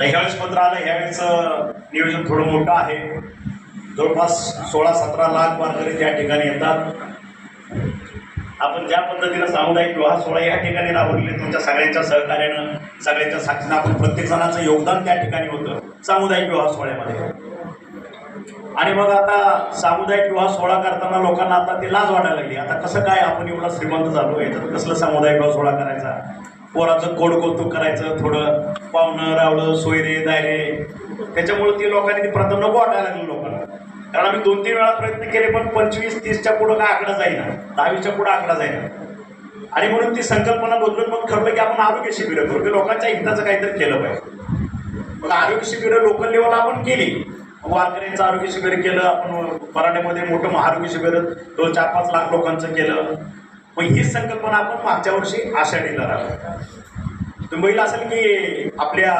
तर ह्यावेळेस पत्र आलं ह्यावेळेस नियोजन थोडं मोठं आहे. जवळपास सोळा सतरा लाख वारकरी त्या ठिकाणी येतात. आपण ज्या पद्धतीनं सामुदायिक विवाह सोहळा या ठिकाणी राबवलेले तुमच्या सगळ्यांच्या सहकार्यानं सगळ्यांच्या साक्षीनं आपण प्रत्येक जणांचं योगदान त्या ठिकाणी होतं सामुदायिक विवाह सोहळ्यामध्ये. आणि मग आता सामुदायिक विवाह सोहळा करताना लोकांना आता ते लाज वाटायला लागली. आता कसं काय आपण एवढा श्रीमंत झालो? याच्यात कसलं सामुदायिक विवाह सोहळा करायचा? पोराचं गोड कौतुक करायचं थोडं? पाहुणं रावलं सोयरे दायरे. त्याच्यामुळे ती लोकांनी ती प्रथा नको वाटायला लागली लोकांना. कारण आम्ही दोन तीन वेळा प्रयत्न केले पण पंचवीस तीसच्या पुढं काय आकडा जाईना. दहावीच्या पुढं आकडा जाईना. आणि म्हणून ती संकल्पना बदलून मग ठरलं की आपण आरोग्य शिबिरं करू. की लोकांच्या हिताचं काहीतरी केलं पाहिजे. मग आरोग्य शिबिरं लोकल लेवलला आपण केली. वारकऱ्यांचं आरोग्य शिबिर केलं. आपण पराठ्यामध्ये मोठं आरोग्य शिबिर दोन चार पाच लाख लोकांचं केलं. मग हीच संकल्पना आपण मागच्या वर्षी आषाढीला राहिलो तुम्ही असेल की आपल्या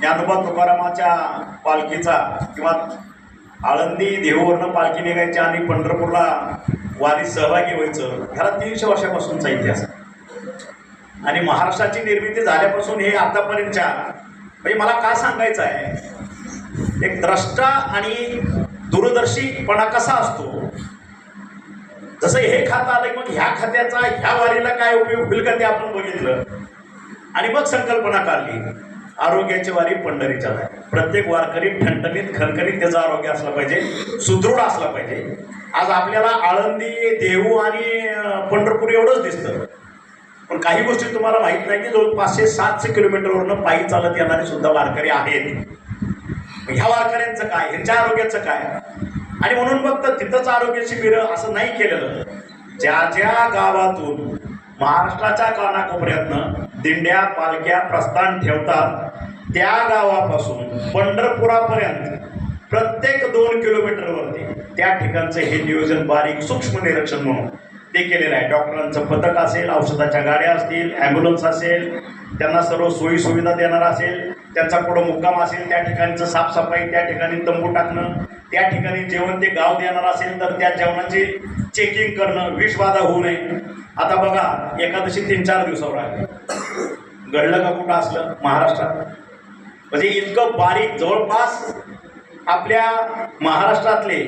ज्ञानोबा तुकारामाच्या पालखीचा किंवा आळंदी देहूवरनं पालखी निघायची आणि पंढरपूरला वारी सहभागी व्हायचं ह्याला तीनशे वर्षापासूनचा इतिहास आणि महाराष्ट्राची निर्मिती झाल्यापासून हे आतापर्यंतच्या म्हणजे मला का सांगायचं आहे? एक द्रष्टा आणि दूरदर्शीपणा कसा असतो? जसं हे खातं आलं मग ह्या खात्याचा ह्या वारीला काय उपयोग होईल का ते आपण बघितलं. आणि मग संकल्पना काढली. आरोग्याची वारी पंढरीच्या आहे प्रत्येक वारकरी ठणठणीत खणखणीत त्याचं आरोग्य असलं पाहिजे. सुदृढ असलं पाहिजे. आज आपल्याला आळंदी देहू आणि पंढरपूर एवढंच दिसतं. पण काही गोष्टी तुम्हाला माहीत नाही की जवळ पाचशे सातशे किलोमीटरवरनं पायी चालत येणारे सुद्धा वारकरी आहेत. मग ह्या वारकऱ्यांचं काय? ह्यांच्या आरोग्याचं काय? आणि म्हणून फक्त तिथंच आरोग्य शिबिरं असं नाही केलेलं. ज्या ज्या गावातून महाराष्ट्राच्या कानाकोपऱ्यातनं दिंड्या पालख्या प्रस्थान ठेवतात त्या गावापासून पंढरपुरापर्यंत प्रत्येक दोन किलोमीटरवरती त्या ठिकाणचं हे नियोजन बारीक सूक्ष्म निरीक्षण म्हणून ते केलेलं आहे. डॉक्टरांचं पथक असेल औषधाच्या गाड्या असतील ॲम्ब्युलन्स असेल त्यांना सर्व सोयीसुविधा देणार असेल त्यांचा पुढं मुक्काम असेल त्या ठिकाणचं साफसफाई त्या ठिकाणी तंबू टाकणं त्या ठिकाणी जेवण ते गाव देणार असेल तर त्या जेवणाची चेकिंग करणं विषबाधा होऊ नये. आता बघा एकादशी तीन चार दिवसावर आहे. घडलं का कुठं असलं? महाराष्ट्रात. म्हणजे इतकं बारीक जवळपास आपल्या महाराष्ट्रातले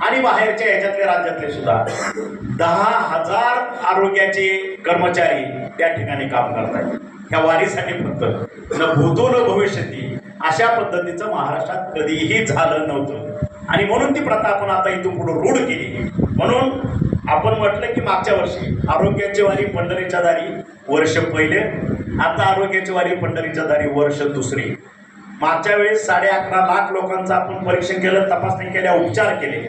आणि बाहेरच्या याच्यातले राज्यातले सुद्धा दहा हजार आरोग्याचे कर्मचारी त्या ठिकाणी काम करतात ह्या वारीसाठी फक्त. न भूतो न भविष्यती. अशा पद्धतीचं महाराष्ट्रात कधीही झालं नव्हतं. आणि म्हणून ती प्रथा आपण आता इथून पुढे रूढ केली. म्हणून आपण म्हटलं की मागच्या वर्षी आरोग्याची वारी पंढरीच्या दारी वर्ष पहिले आता आरोग्याची वारी पंढरीच्या दारी वर्ष दुसरी. मागच्या वेळेस साडे अकरा लाख लोकांचं आपण परीक्षण केलं तपासणी केल्या उपचार केले.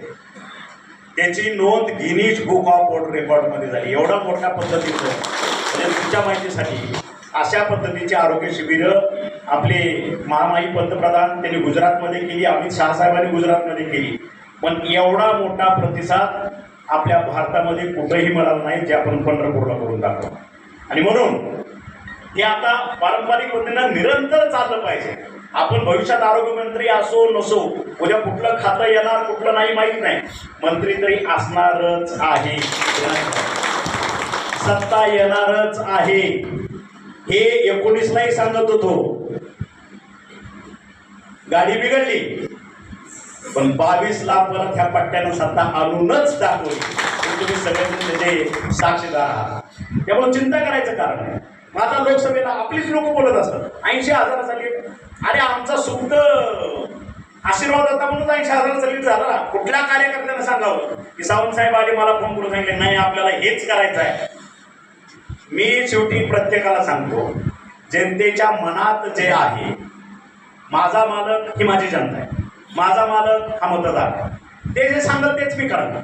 त्याची नोंद गिनीज बुक ऑफ वर्ल्ड रेकॉर्डमध्ये झाली. एवढा मोठ्या पद्धतीचं. म्हणजे तुमच्या माहितीसाठी अशा पद्धतीची आरोग्य शिबिरं आपले महामाई पंतप्रधान त्यांनी गुजरातमध्ये केली अमित शहा साहेबांनी गुजरातमध्ये केली. पण एवढा मोठा प्रतिसाद आपल्या भारतामध्ये कुठेही मिळाला नाही जे आपण पंढरपूरला करून दाखवतो आणि म्हणून ते आता पारंपरिक पद्धतीनं निरंतर चाललं पाहिजे. आपण भविष्यात आरोग्यमंत्री असो नसो उद्या कुठलं खातं येणार कुठलं नाही माहीत नाही. मंत्री तरी असणारच आहे. सत्ता येणारच आहे. हे एकोणीसलाही सांगत होतो. गाडी बिघडली. पण बावीसला परत ह्या पट्ट्यानं सत्ता आणूनच दाखवली. तुम्ही सगळ्यांनी त्याचे म्हणजे साक्षीदार आहात. त्यामुळे चिंता करायचं कारण आहे. मग आता लोकसभेला आपलीच लोक बोलत असतात. ऐंशी हजारासाठी अरे आमचा सुप्त आशीर्वाद होता म्हणून ऐंशी हजाराचा लीड झाला. कुठल्या कार्यकर्त्यानं सांगावं? की सावंत साहेब आले मला फोन करून सांगितले नाही आपल्याला हेच करायचं आहे. मी शेवटी प्रत्येकाला सांगतो जनतेच्या मनात जे आहे माझा मालक ही माझी जनता आहे. माझा मालक हा मतदार आहे. ते जे सांगत तेच मी करणार.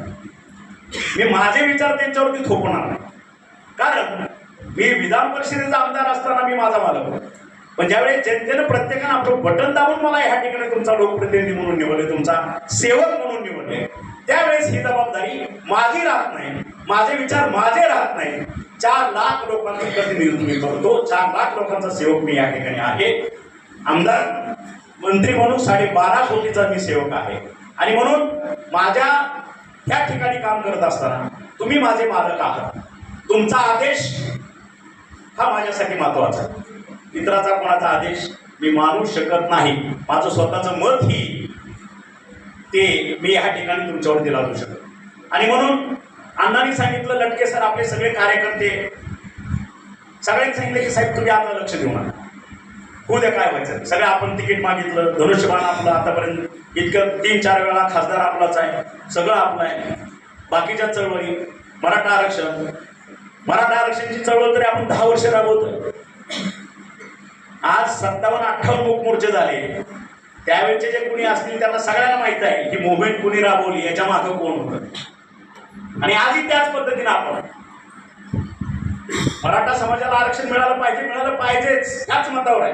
मी माझे विचार त्यांच्यावरती थोपणार नाही. कारण मी विधान परिषदेचा आमदार असताना मी माझा मालक होतो. पण ज्यावेळेस जनतेनं प्रत्येकानं आपलं बटन दाबून मला ह्या ठिकाणी तुमचा लोकप्रतिनिधी म्हणून निवडले तुमचा सेवक म्हणून निवडले त्यावेळेस ही जबाबदारी माझी राहत नाही. माझे विचार माझे राहत नाही. चार लाख लोकांचं प्रतिनिधित्व मी करतो चार लाख लोकांचा सेवक मी या ठिकाणी आहे. आमदार मंत्री म्हणून साडेबारा कोटीचा मी सेवक आहे. आणि म्हणून माझ्या ह्या ठिकाणी काम करत असताना तुम्ही माझे मालक आहात. तुमचा आदेश हा माझ्यासाठी महत्त्वाचा आहे. इतराचा कोणाचा आदेश मी मानू शकत नाही. माझं स्वतःचं मत ही ते मी ह्या ठिकाणी तुमच्यावरती लागू शकत आणि म्हणून अण्णांनी सांगितलं लटके सर आपले सगळे कार्यकर्ते. सगळ्यांनी सांगितलं की साहेब तुम्ही आपलं लक्ष देऊ नका. उद्या काय व्हायचं. सगळं आपण तिकीट मागितलं धनुष्यबाण आपलं आतापर्यंत इतकं तीन चार वेळा खासदार आपलाच आहे. सगळं आपलं आहे. बाकीच्या चळवळी मराठा आरक्षण. मराठा आरक्षणची चळवळ तरी आपण दहा वर्ष राबवतोय. आज सत्तावन्न अठ्ठावन्न मुख मोर्चे झाले. त्यावेळेचे जे कुणी असतील त्यांना सगळ्यांना माहीत आहे की मुवमेंट कुणी राबवली याच्या मागं कोण होतं? आणि आजही त्याच पद्धतीने आपण मराठा समाजाला आरक्षण मिळालं पाहिजे मिळालं पाहिजेच त्याच मतावर आहे.